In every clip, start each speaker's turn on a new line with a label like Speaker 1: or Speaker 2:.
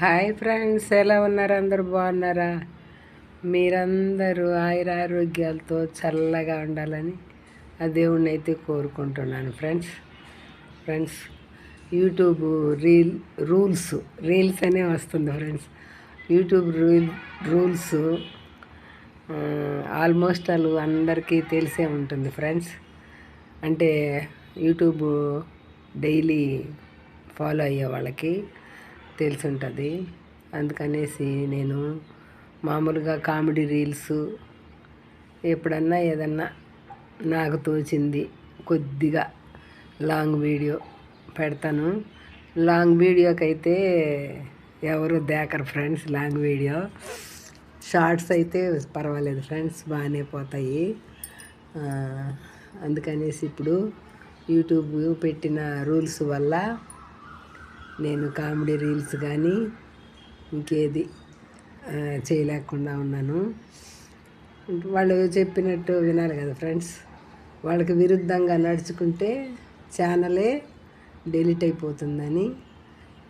Speaker 1: Hi friends ఎలా ఉన్నారు? అందరు బాగున్నారా? మీరందరూ ఆయుర ఆరోగ్యాలతో చల్లగా ఉండాలని ఆ దేవుణ్ణి అయితే కోరుకుంటున్నాను friends. Friends YouTube reel rules reels అనే వస్తుంది friends. YouTube rule rules almost వాళ్ళు అందరికీ తెలిసే ఉంటుంది ఫ్రెండ్స్. అంటే యూట్యూబ్ డైలీ ఫాలో అయ్యే వాళ్ళకి తెలిసి ఉంటుంది అందుకనేసి నేను మామూలుగా కామెడీ రీల్స్ ఎప్పుడన్నా ఏదన్నా నాకు తోచింది కొద్దిగా లాంగ్ వీడియో పెడతాను. లాంగ్ వీడియోకి అయితే ఎవరు దేకరు ఫ్రెండ్స్ లాంగ్ వీడియో. షార్ట్స్ అయితే పర్వాలేదు ఫ్రెండ్స్ బాగానే పోతాయి. అందుకనేసి ఇప్పుడు యూట్యూబ్ పెట్టిన రూల్స్ వల్ల నేను కామెడీ రీల్స్ కానీ ఇంకేది చేయలేకుండా ఉన్నాను. వాళ్ళు చెప్పినట్టు వినాలి కదా ఫ్రెండ్స్. వాళ్ళకి విరుద్ధంగా నడుచుకుంటే ఛానలే డిలీట్ అయిపోతుందని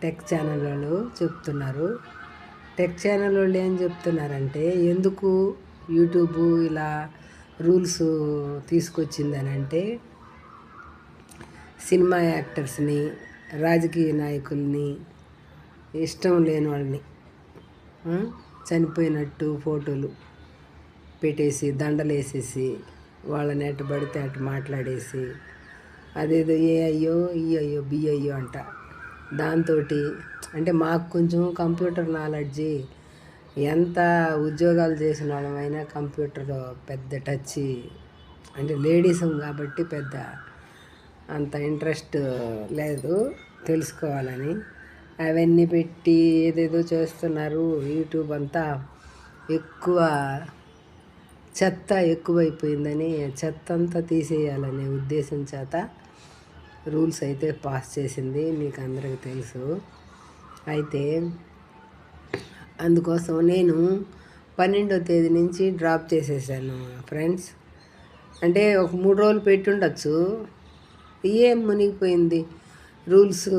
Speaker 1: టెక్ ఛానల్ వాళ్ళు చెప్తున్నారు. టెక్ ఛానల్ వాళ్ళు ఏం చెప్తున్నారంటే ఎందుకు యూట్యూబ్ ఇలా రూల్స్ తీసుకొచ్చిందని అంటే సినిమా యాక్టర్స్ని రాజకీయ నాయకుల్ని ఇష్టం లేని వాళ్ళని చనిపోయినట్టు ఫోటోలు పెట్టేసి దండలేసేసి వాళ్ళని ఎటు పడితే అటు మాట్లాడేసి అదేదో ఏ అయ్యో ఈ అయ్యో బి అయ్యో అంట. దాంతో అంటే మాకు కొంచెం కంప్యూటర్ నాలెడ్జి ఎంత ఉద్యోగాలు చేసిన వాళ్ళమైనా కంప్యూటర్ పెద్ద టచ్ అంటే లేడీస్ కాబట్టి పెద్ద అంత ఇంట్రెస్ట్ లేదు తెలుసుకోవాలని. అవన్నీ పెట్టి ఏదేదో చేస్తున్నారు. యూట్యూబ్ అంతా ఎక్కువ చెత్త ఎక్కువైపోయిందని చెత్త అంతా తీసేయాలనే ఉద్దేశం చేత రూల్స్ అయితే పాస్ చేసింది మీకు అందరికీ తెలుసు. అయితే అందుకోసం నేను పన్నెండో తేదీ నుంచి డ్రాప్ చేసేసాను ఫ్రెండ్స్. అంటే ఒక మూడు రోజులు పెట్టుండొచ్చు ఏం మునిగిపోయింది? రూల్స్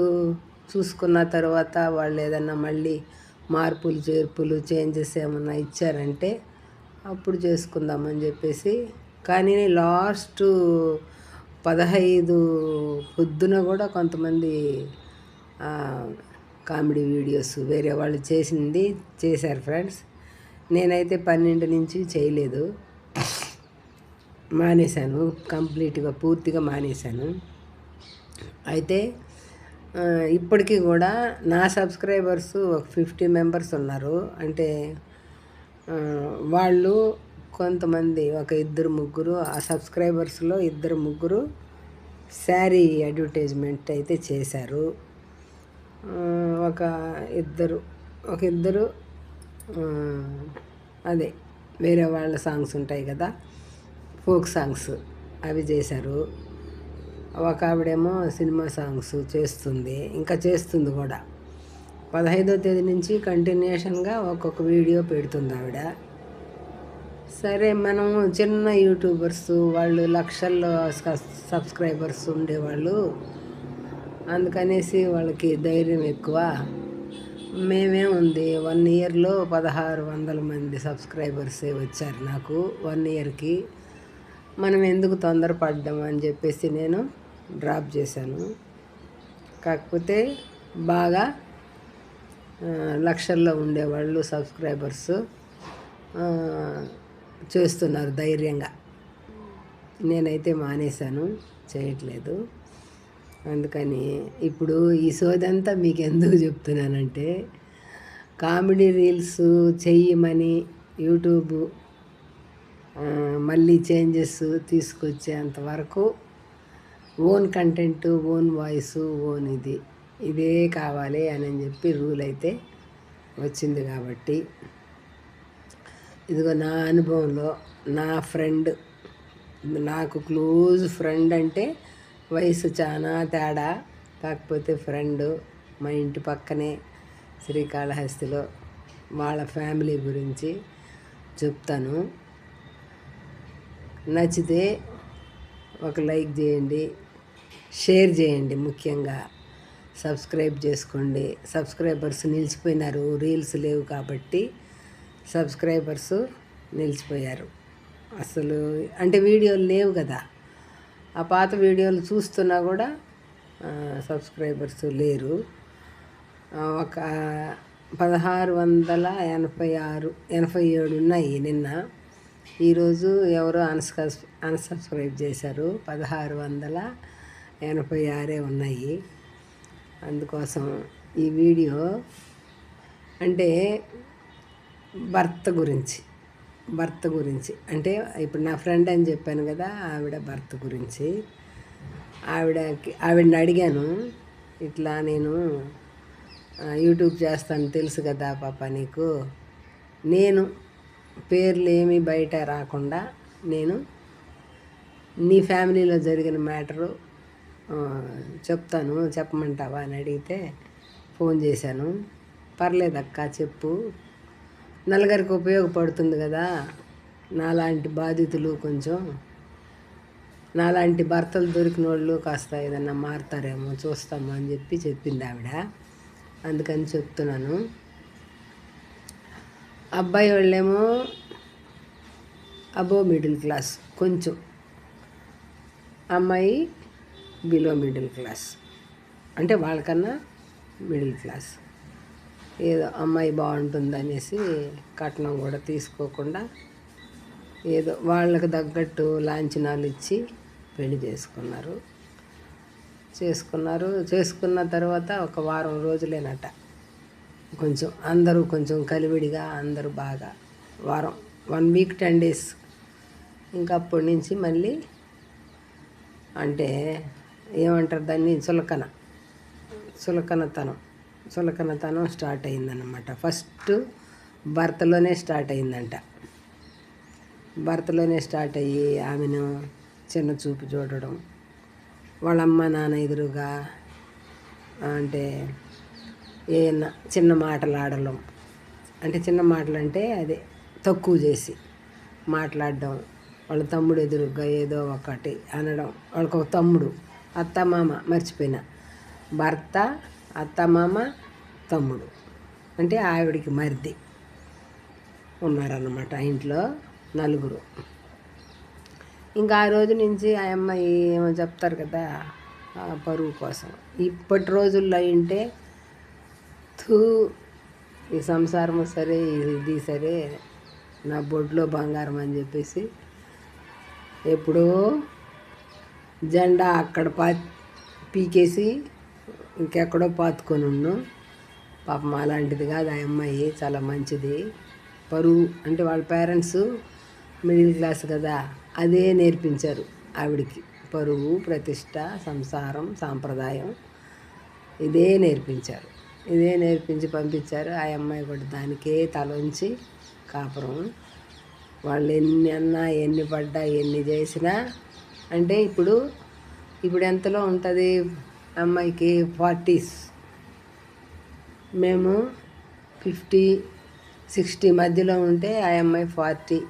Speaker 1: చూసుకున్న తర్వాత వాళ్ళు ఏదన్నా మళ్ళీ మార్పులు చేర్పులు చేంజెస్ ఏమన్నా ఇచ్చారంటే అప్పుడు చేసుకుందామని చెప్పేసి. కానీ లాస్ట్ పదహైదు పొద్దున కూడా కొంతమంది కామెడీ వీడియోస్ వేరే వాళ్ళు చేసింది చేశారు ఫ్రెండ్స్. నేనైతే పన్నెండు నుంచి చేయలేదు. మానేశాను కంప్లీట్గా పూర్తిగా మానేశాను. అయితే ఇప్పటికీ కూడా నా సబ్స్క్రైబర్స్ ఒక ఫిఫ్టీ మెంబర్స్ ఉన్నారు. అంటే వాళ్ళు కొంతమంది ఒక ఇద్దరు ముగ్గురు ఆ సబ్స్క్రైబర్స్లో ఇద్దరు ముగ్గురు శారీ అడ్వర్టైజ్మెంట్ అయితే చేశారు. ఒక ఇద్దరు ఒక ఇద్దరు అదే వేరే వాళ్ళ సాంగ్స్ ఉంటాయి కదా ఫోక్ సాంగ్స్ అవి చేశారు. ఒక ఆవిడేమో సినిమా సాంగ్స్ చేస్తుంది ఇంకా చేస్తుంది కూడా. పదహైదో తేదీ నుంచి కంటిన్యూషన్గా ఒక్కొక్క వీడియో పెడుతుంది ఆవిడ. సరే మనం చిన్న యూట్యూబర్స్ వాళ్ళు లక్షల్లో సబ్స్క్రైబర్స్ ఉండేవాళ్ళు. అందుకనేసి వాళ్ళకి ధైర్యం ఎక్కువ. మేమే ఉంది వన్ ఇయర్లో పదహారు వందల మంది సబ్స్క్రైబర్సే వచ్చారు నాకు వన్ ఇయర్కి. మనం ఎందుకు తొందరపడ్డాం అని చెప్పేసి నేను డ్రాప్ చేశాను. కాకపోతే బాగా లక్షల్లో ఉండేవాళ్ళు సబ్స్క్రైబర్స్ చేస్తున్నారు ధైర్యంగా. నేనైతే మానేశాను చేయట్లేదు. అందుకని ఇప్పుడు ఈ సోదంతా మీకు ఎందుకు చెప్తున్నానంటే కామెడీ రీల్స్ చెయ్యమని యూట్యూబ్ మళ్ళీ చేంజెస్ తీసుకొచ్చేంత వరకు own content own voice own ఇది. ఇదే కావాలి అని చెప్పి రూల్ అయితే వచ్చింది కాబట్టి ఇదిగో నా అనుభవంలో నా ఫ్రెండ్ నాకు క్లోజ్ ఫ్రెండ్ అంటే వయసు చాలా తేడా. కాకపోతే ఫ్రెండ్ మా ఇంటి పక్కనే శ్రీకాళహస్తిలో వాళ్ళ ఫ్యామిలీ గురించి చెప్తాను. నచ్చితే ఒక లైక్ చేయండి. షేర్ చేయండి ముఖ్యంగా. సబ్స్క్రైబ్ చేసుకోండి. సబ్స్క్రైబర్స్ నిలిచిపోయినారు. రీల్స్ లేవు కాబట్టి సబ్స్క్రైబర్స్ నిలిచిపోయారు. అసలు అంటే వీడియోలు లేవు కదా. ఆ పాత వీడియోలు చూస్తున్నా కూడా సబ్స్క్రైబర్స్ లేరు. ఒక పదహారు వందల ఎనభై ఆరు ఎనభై ఏడు ఉన్నాయి నిన్న. ఈరోజు ఎవరో అన్సబ్స్ అన్సబ్స్క్రైబ్ చేశారు. పదహారు వందల ఎనభై ఆరే ఉన్నాయి. అందుకోసం ఈ వీడియో అంటే భర్త గురించి భర్త గురించి. అంటే ఇప్పుడు నా ఫ్రెండ్ అని చెప్పాను కదా ఆవిడ భర్త గురించి. ఆవిడకి ఆవిడని అడిగాను ఇట్లా నేను యూట్యూబ్ చేస్తాను తెలుసు కదా పాప నీకు. నేను పేర్లు ఏమీ బయట రాకుండా నేను నీ ఫ్యామిలీలో జరిగిన మ్యాటరు చెప్తాను చెప్పమంటావా అని అడిగితే ఫోన్ చేశాను. పర్లేదక్క చెప్పు. నలుగురికి ఉపయోగపడుతుంది కదా నాలాంటి బాధితులు కొంచెం నాలాంటి భర్తలు దొరికిన వాళ్ళు కాస్త ఏదన్నా మారుతారేమో చూస్తాము అని చెప్పి చెప్పింది ఆవిడ. అందుకని చెప్తున్నాను. అబ్బాయి వాళ్ళేమో అబో మిడిల్ క్లాస్ కొంచెం. అమ్మాయి బిలో మిడిల్ క్లాస్ అంటే వాళ్ళకన్నా మిడిల్ క్లాస్ ఏదో అమ్మాయి బాగుంటుంది అనేసి కట్నం కూడా తీసుకోకుండా ఏదో వాళ్ళకి తగ్గట్టు లాంఛనాలు ఇచ్చి పెళ్ళి చేసుకున్నారు. చేసుకున్నారు. చేసుకున్న తర్వాత ఒక వారం రోజులేనట. కొంచెం అందరూ కొంచెం కలివిడిగా అందరూ బాగా వారం వన్ వీక్ టెన్ డేస్ ఇంకా అప్పటి నుంచి మళ్ళీ అంటే ఏమంటారు దాన్ని? చులకన చులకనతనం చులకనతనం స్టార్ట్ అయిందన్నమాట. ఫస్ట్ భర్తలోనే స్టార్ట్ అయిందంట. భర్తలోనే స్టార్ట్ అయ్యి ఆమెను చిన్న చూపు చూడడం. వాళ్ళ అమ్మ నాన్న ఎదురుగా అంటే ఏమన్నా చిన్న మాటలు ఆడడం. అంటే చిన్న మాటలు అంటే అదే తక్కువ చేసి మాట్లాడడం. వాళ్ళ తమ్ముడు ఎదురుగా ఏదో ఒకటి అనడం. వాళ్ళకి ఒక తమ్ముడు. అత్త మామ మర్చిపోయిన. భర్త అత్త మామ తమ్ముడు. అంటే ఆవిడికి మరిది ఉన్నారన్నమాట ఇంట్లో నలుగురు. ఇంకా ఆ రోజు నుంచి ఆ అమ్మాయి ఏమో చెప్తారు కదా పరువు కోసం. ఇప్పటి రోజుల్లో అయింటే తూ ఈ సంసారం సరే ఇది సరే నా బొడ్లో బంగారం అని చెప్పేసి ఎప్పుడో జెండా అక్కడ పా పీకేసి ఇంకెక్కడో పాతుకొని ఉన్నాం పాపం అలాంటిది కాదు. ఆ అమ్మాయి చాలా మంచిది. పరువు అంటే వాళ్ళ పేరెంట్స్ మిడిల్ క్లాస్ కదా అదే నేర్పించారు ఆవిడికి. పరువు ప్రతిష్ట సంసారం సాంప్రదాయం ఇదే నేర్పించారు. ఇదే నేర్పించి పంపించారు. ఆ అమ్మాయి కూడా దానికే తలంచి కాపురం. వాళ్ళు ఎన్ని అన్నా ఎన్ని పడ్డా ఎన్ని చేసినా అంటే ఇప్పుడు ఇప్పుడు ఎంతలో ఉంటుంది అమ్మాయికి ఫార్టీస్? మేము ఫిఫ్టీ సిక్స్టీ మధ్యలో ఉంటే ఆ అమ్మాయి ఫార్టీ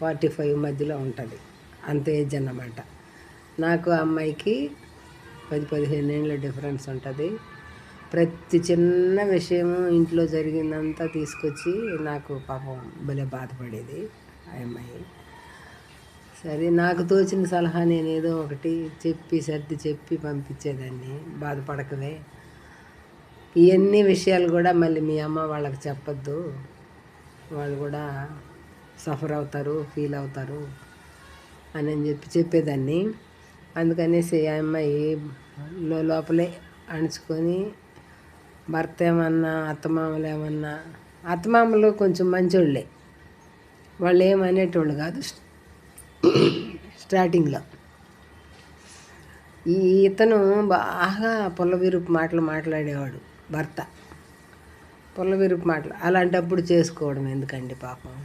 Speaker 1: ఫార్టీ ఫైవ్ మధ్యలో ఉంటుంది. అంత ఏజ్ అన్నమాట. నాకు అమ్మాయికి పది పదిహేను ఏళ్ళ డిఫరెన్స్ ఉంటుంది. ప్రతి చిన్న విషయము ఇంట్లో జరిగిందంతా తీసుకొచ్చి నాకు పాపం భలే బాధపడేది ఆ అమ్మాయి. సరే నాకు తోచిన సలహా నేను ఏదో ఒకటి చెప్పి సర్ది చెప్పి పంపించేదాన్ని. బాధపడకవే. ఇవన్నీ విషయాలు కూడా మళ్ళీ మీ అమ్మ వాళ్ళకి చెప్పొద్దు. వాళ్ళు కూడా సఫర్ అవుతారు ఫీల్ అవుతారు అని అని చెప్పి చెప్పేదాన్ని. అందుకనేసి ఆ అమ్మాయి లోపలే అణుచుకొని భర్త ఏమన్నా అత్తమామలు ఏమన్నా అత్తమామలు కొంచెం మంచోళ్ళే. వాళ్ళు ఏమనేటోళ్ళు కాదు స్టార్టింగ్లో. ఈ ఇతను బాగా పొల్లవిరుపు మాటలు మాట్లాడేవాడు భర్త. పొల్లవిరుపు మాటలు అలాంటప్పుడు చేసుకోవడం ఎందుకండి పాపం?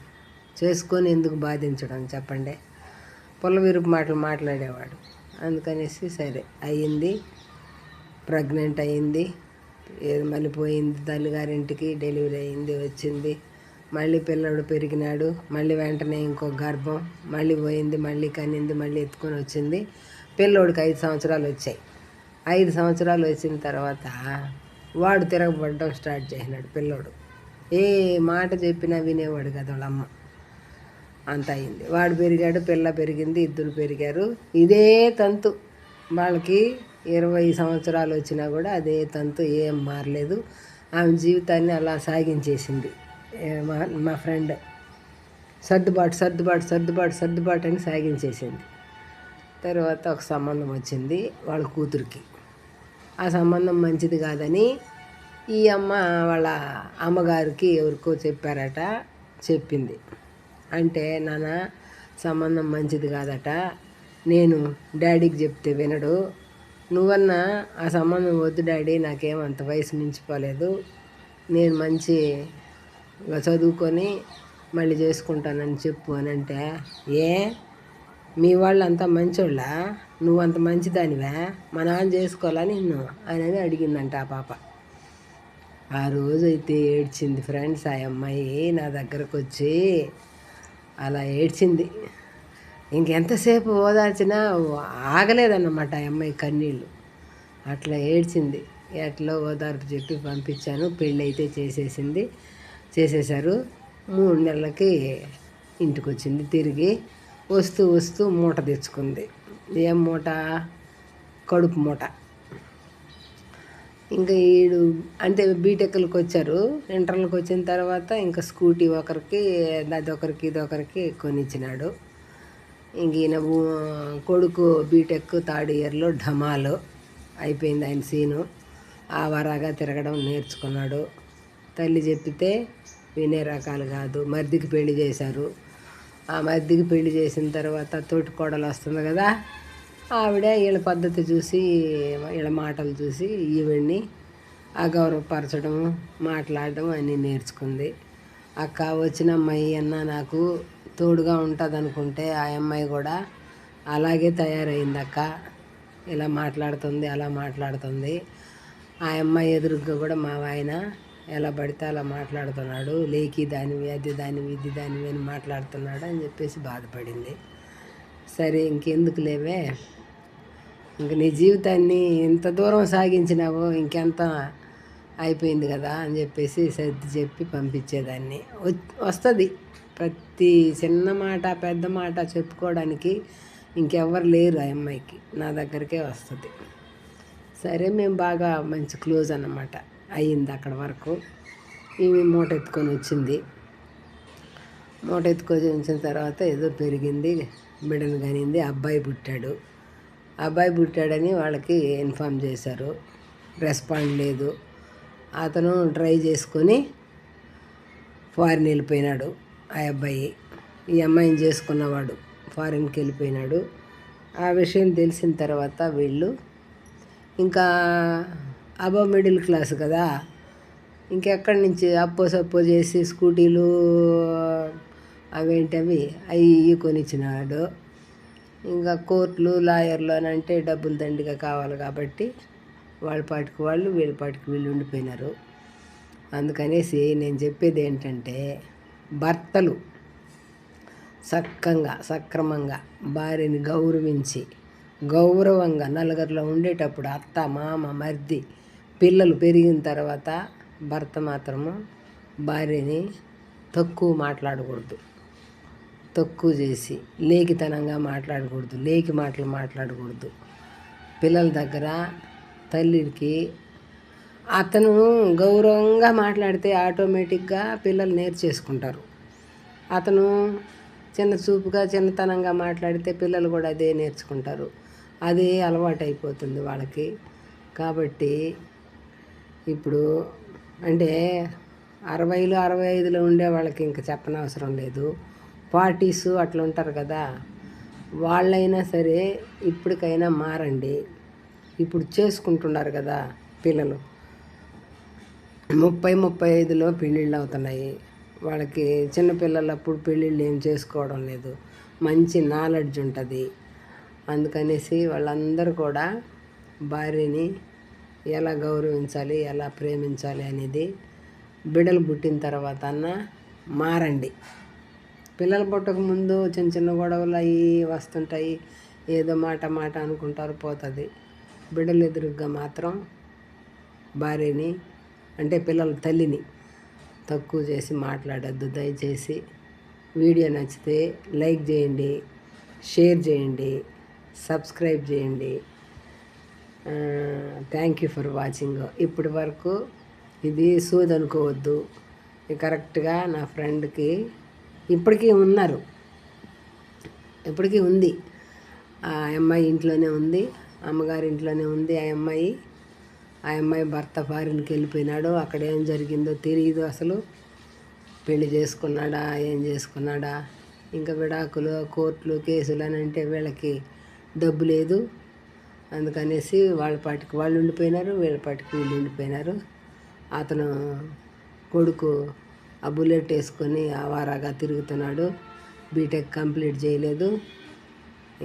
Speaker 1: చేసుకొని ఎందుకు బాధించడం చెప్పండి? పొల్లవిరుపు మాటలు మాట్లాడేవాడు. అందుకనేసి సరే అయ్యింది ప్రెగ్నెంట్ అయ్యింది ఏది మళ్ళీ పోయింది తల్లిగారింటికి డెలివరీ అయింది వచ్చింది. మళ్ళీ పిల్లడు పెరిగినాడు మళ్ళీ వెంటనే ఇంకో గర్భం మళ్ళీ పోయింది మళ్ళీ కనింది మళ్ళీ ఎత్తుకొని వచ్చింది. పిల్లోడికి ఐదు సంవత్సరాలు వచ్చాయి. ఐదు సంవత్సరాలు వచ్చిన తర్వాత వాడు తిరగబడడం స్టార్ట్ చేసినాడు పిల్లోడు. ఏ మాట చెప్పినా వినేవాడు కదా వాళ్ళమ్మ అంత అయింది. వాడు పెరిగాడు పిల్ల పెరిగింది ఇద్దరు పెరిగారు. ఇదే తంతు. వాళ్ళకి ఇరవై సంవత్సరాలు వచ్చినా కూడా అదే తంతు ఏం మారలేదు. ఆమె జీవితాన్ని అలా సాగించేసింది. మా మా ఫ్రెండ్ సర్దుబాటు సర్దుబాటు సర్దుబాటు సర్దుబాటు అని సాగించేసింది. తర్వాత ఒక సంబంధం వచ్చింది వాళ్ళ కూతురికి. ఆ సంబంధం మంచిది కాదని ఈ అమ్మ వాళ్ళ అమ్మగారికి ఎవరికో చెప్పారట చెప్పింది. అంటే నాన్న సంబంధం మంచిది కాదట. నేను డాడీకి చెప్తే వినడు. నువ్వన్నా ఆ సంబంధం వద్దు డాడీ నాకేం అంత వయసు మించిపోలేదు. నేను మంచి చదువుకొని మళ్ళీ చేసుకుంటానని చెప్పు అని అంటే ఏ? మీ వాళ్ళు అంతా మంచోళ్ళ? నువ్వు అంత మంచిదానివా? మా నాన్న చేసుకోవాలని నిన్ను అనేది అడిగిందంట ఆ పాప. ఆ రోజు అయితే ఏడ్చింది ఫ్రెండ్స్ ఆ అమ్మాయి నా దగ్గరకు వచ్చి అలా ఏడ్చింది. ఇంకెంతసేపు ఓదార్చినా ఆగలేదన్నమాట ఆ అమ్మాయి కన్నీళ్ళు. అట్లా ఏడ్చింది. ఎట్లా ఓదార్పు చెప్పి పంపించాను పెళ్ళి అయితే చేసేసింది. చేసేసారు మూడు నెలలకి ఇంటికి వచ్చింది తిరిగి వస్తూ వస్తూ మూట తెచ్చుకుంది. ఏం మూట? కడుపు మూట. ఇంకా ఈడు అంటే బీటెక్లకు వచ్చారు ఇంటర్లకు వచ్చిన తర్వాత ఇంకా స్కూటీ ఒకరికి అది ఒకరికి ఇది ఒకరికి కొనిచ్చినాడు. ఇంక ఈయన కొడుకు బీటెక్ థర్డ్ ఇయర్లో ఢమాలు అయిపోయింది ఆయన సీను. ఆవారాగా తిరగడం నేర్చుకున్నాడు. తల్లి చెప్పితే వినే రకాలు కాదు. మర్దికి పెళ్ళి చేశారు. ఆ మర్దికి పెళ్ళి చేసిన తర్వాత తోటి కోడలు వస్తుంది కదా ఆవిడ వీళ్ళ పద్ధతి చూసి వీళ్ళ మాటలు చూసి ఈవిడ్ని అగౌరవపరచడం మాట్లాడడం అన్నీ నేర్చుకుంది. అక్క వచ్చిన అమ్మాయి అన్న నాకు తోడుగా ఉంటుంది అనుకుంటే ఆ అమ్మాయి కూడా అలాగే తయారైంది అక్క. ఇలా మాట్లాడుతుంది అలా మాట్లాడుతుంది. ఆ అమ్మాయి ఎదురుగా కూడా మా ఆయన ఎలా పడితే అలా మాట్లాడుతున్నాడు లేకి దానివి అది దానివి ఇది దానివి అని మాట్లాడుతున్నాడు అని చెప్పేసి బాధపడింది. సరే ఇంకెందుకు లేవే? ఇంక నీ జీవితాన్ని ఇంత దూరం సాగించినావో ఇంకెంత అయిపోయింది కదా అని చెప్పేసి సర్ది చెప్పి పంపించేదాన్ని. వస్తుంది. ప్రతి చిన్న మాట పెద్ద మాట చెప్పుకోవడానికి ఇంకెవ్వరు లేరు ఆ అమ్మాయికి. నా దగ్గరికే వస్తుంది. సరే మేము బాగా మంచి క్లోజ్ అన్నమాట. అయ్యింది అక్కడ వరకు. ఇవి మూట ఎత్తుకొని వచ్చింది. మూట ఎత్తుకొని వచ్చిన తర్వాత ఏదో పెరిగింది బిడ్డను కానింది అబ్బాయి పుట్టాడు. అబ్బాయి పుట్టాడని వాళ్ళకి ఇన్ఫామ్ చేశారు. రెస్పాండ్ లేదు. అతను ట్రై చేసుకొని ఫారిన్ వెళ్ళిపోయినాడు ఆ అబ్బాయి. ఈ అమ్మాయిని చేసుకున్నవాడు ఫారిన్కి వెళ్ళిపోయినాడు. ఆ విషయం తెలిసిన తర్వాత వీళ్ళు ఇంకా అబో మిడిల్ క్లాస్ కదా. ఇంకెక్కడి నుంచి అప్పో సప్పో చేసి స్కూటీలు అవేంటవి అవి? ఇవి కొనిచ్చినాడు. ఇంకా కోర్టులు లాయర్లు అని అంటే డబ్బులు దండిగా కావాలి కాబట్టి వాళ్ళ పాటికి వాళ్ళు వీళ్ళ పాటికి వీళ్ళు ఉండిపోయినారు. అందుకనేసి నేను చెప్పేది ఏంటంటే భర్తలు సక్కంగా సక్రమంగా భార్యని గౌరవించి గౌరవంగా నలుగురిలో ఉండేటప్పుడు అత్త మామ మర్ది పిల్లలు పెరిగిన తర్వాత భర్త మాత్రము భార్యని తక్కువ మాట్లాడకూడదు. తక్కువ చేసి లేఖితనంగా మాట్లాడకూడదు. లేకి మాటలు మాట్లాడకూడదు. పిల్లల దగ్గర తల్లికి అతను గౌరవంగా మాట్లాడితే ఆటోమేటిక్గా పిల్లలు నేర్చేసుకుంటారు. అతను చిన్న చూపుగా చిన్నతనంగా మాట్లాడితే పిల్లలు కూడా అదే నేర్చుకుంటారు. అదే అలవాటు అయిపోతుంది వాళ్ళకి. కాబట్టి ఇప్పుడు అంటే అరవైలో అరవై ఐదులో ఉండే వాళ్ళకి ఇంకా చెప్పనవసరం లేదు. పార్టీస్ అట్లా ఉంటారు కదా. వాళ్ళైనా సరే ఇప్పటికైనా మారండి. ఇప్పుడు చేసుకుంటున్నారు కదా పిల్లలు. ముప్పై ముప్పై ఐదులో పెళ్ళిళ్ళు అవుతున్నాయి. వాళ్ళకి చిన్నపిల్లలప్పుడు పెళ్ళిళ్ళు ఏం చేసుకోవడం లేదు. మంచి నాలెడ్జ్ ఉంటుంది. అందుకనేసి వాళ్ళందరూ కూడా భార్యని ఎలా గౌరవించాలి ఎలా ప్రేమించాలి అనేది బిడ్డలు పుట్టిన తర్వాత అన్న మారండి. పిల్లలు పుట్టక ముందు చిన్న చిన్న గొడవలు అవి వస్తుంటాయి. ఏదో మాట మాట అనుకుంటారు పోతుంది. బిడ్డలు ఎదురుగా మాత్రం భార్యని అంటే పిల్లల తల్లిని తక్కువ చేసి మాట్లాడద్దు. దయచేసి వీడియో నచ్చితే లైక్ చేయండి షేర్ చేయండి సబ్స్క్రైబ్ చేయండి. థ్యాంక్ యూ ఫర్ వాచింగ్ ఇప్పటి వరకు ఇది సూద్ అనుకోవద్దు. కరెక్ట్గా నా ఫ్రెండ్కి ఇప్పటికీ ఉన్నారు. ఇప్పటికీ ఉంది. ఆ అమ్మాయి ఇంట్లోనే ఉంది. అమ్మగారి ఇంట్లోనే ఉంది. ఆ అమ్మాయి ఆ అమ్మాయి భర్త ఫారిన్కి వెళ్ళిపోయినాడు. అక్కడ ఏం జరిగిందో తెలియదు అసలు. పెళ్ళి చేసుకున్నాడా? ఏం చేసుకున్నాడా? ఇంకా విడాకులు కోర్టులు కేసులు అని అంటే వీళ్ళకి డబ్బు లేదు. అందుకనేసి వాళ్ళ పాటికి వాళ్ళు ఉండిపోయినారు వీళ్ళ పాటికి వీళ్ళు ఉండిపోయినారు. అతను కొడుకు ఆ బుల్లెట్ వేసుకొని ఆవారాగా తిరుగుతున్నాడు. బీటెక్ కంప్లీట్ చేయలేదు.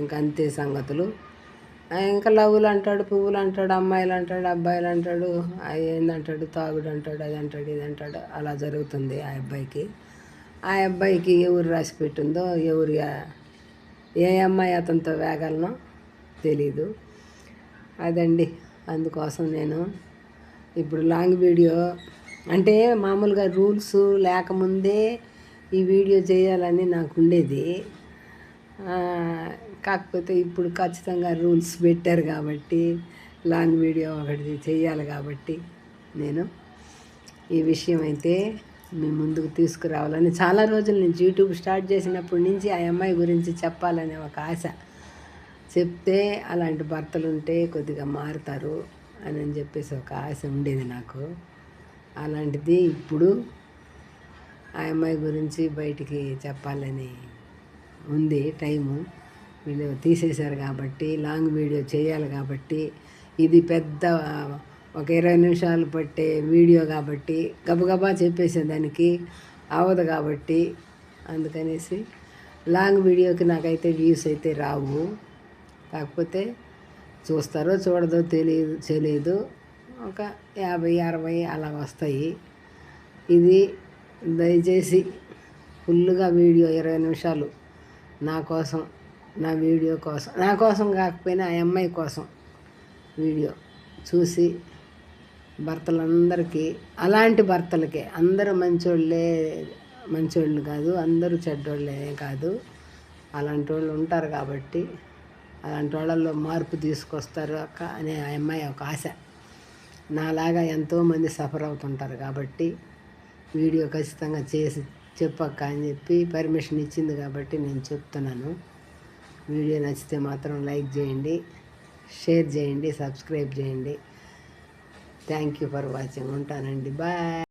Speaker 1: ఇంకా అంతే సంగతులు. ఇంకా లవ్వులు అంటాడు పువ్వులు అంటాడు అమ్మాయిలు అంటాడు అబ్బాయిలు అంటాడు ఏందంటాడు తాగుడు అంటాడు అది అంటాడు ఇది అంటాడు. అలా జరుగుతుంది ఆ అబ్బాయికి. ఆ అబ్బాయికి ఎవరు రాసి పెట్టిందో ఎవరు ఏ అమ్మాయి అతనితో వేగలనో తెలీదు. అదండి. అందుకోసం నేను ఇప్పుడు లాంగ్ వీడియో అంటే మామూలుగా రూల్స్ లేకముందే ఈ వీడియో చేయాలని నాకు ఉండేది కాకపోతే ఇప్పుడు ఖచ్చితంగా రూల్స్ పెట్టారు కాబట్టి లాంగ్ వీడియో ఒకటి చేయాలి కాబట్టి నేను ఈ విషయం అయితే మీ ముందుకు తీసుకురావాలని చాలా రోజుల నుంచి యూట్యూబ్ స్టార్ట్ చేసినప్పటి నుంచి ఆ అమ్మాయి గురించి చెప్పాలనే ఒక ఆశ. చెప్తే అలాంటి భర్తలు ఉంటే కొద్దిగా మారుతారు అని అని చెప్పేసి ఒక ఆశ ఉండేది నాకు. అలాంటిది ఇప్పుడు ఆ అమ్మాయి గురించి బయటికి చెప్పాలని ఉంది టైము. వీళ్ళు తీసేశారు కాబట్టి లాంగ్ వీడియో చేయాలి కాబట్టి ఇది పెద్ద ఒక ఇరవై నిమిషాలు పట్టే వీడియో కాబట్టి గబగబా చెప్పేసేదానికి అవదు కాబట్టి అందుకనేసి లాంగ్ వీడియోకి నాకైతే వ్యూస్ అయితే రావు. కాకపోతే చూస్తారో చూడదో తెలియదు తెలియదు. ఒక యాభై అరవై అలా వస్తాయి. ఇది దయచేసి ఫుల్గా వీడియో ఇరవై నిమిషాలు నా కోసం నా వీడియో కోసం నా కోసం కాకపోయినా ఆ అమ్మాయి కోసం వీడియో చూసి భర్తలందరికీ అలాంటి భర్తలకే అందరూ మంచోళ్ళే మంచోళ్ళు కాదు అందరూ చెడ్డోళ్ళే కాదు. అలాంటి వాళ్ళు ఉంటారు కాబట్టి అలాంటి వాళ్ళల్లో మార్పు తీసుకొస్తారు అక్క అనే ఆ అమ్మాయి ఒక ఆశ. నాలాగా ఎంతోమంది సఫర్ అవుతుంటారు కాబట్టి వీడియో ఖచ్చితంగా చేసి చెప్పక్క అని చెప్పి పర్మిషన్ ఇచ్చింది కాబట్టి నేను చెప్తున్నాను. వీడియో నచ్చితే మాత్రం లైక్ చేయండి షేర్ చేయండి సబ్స్క్రైబ్ చేయండి. Thank you for watching. ఉంటానండి. బాయ్.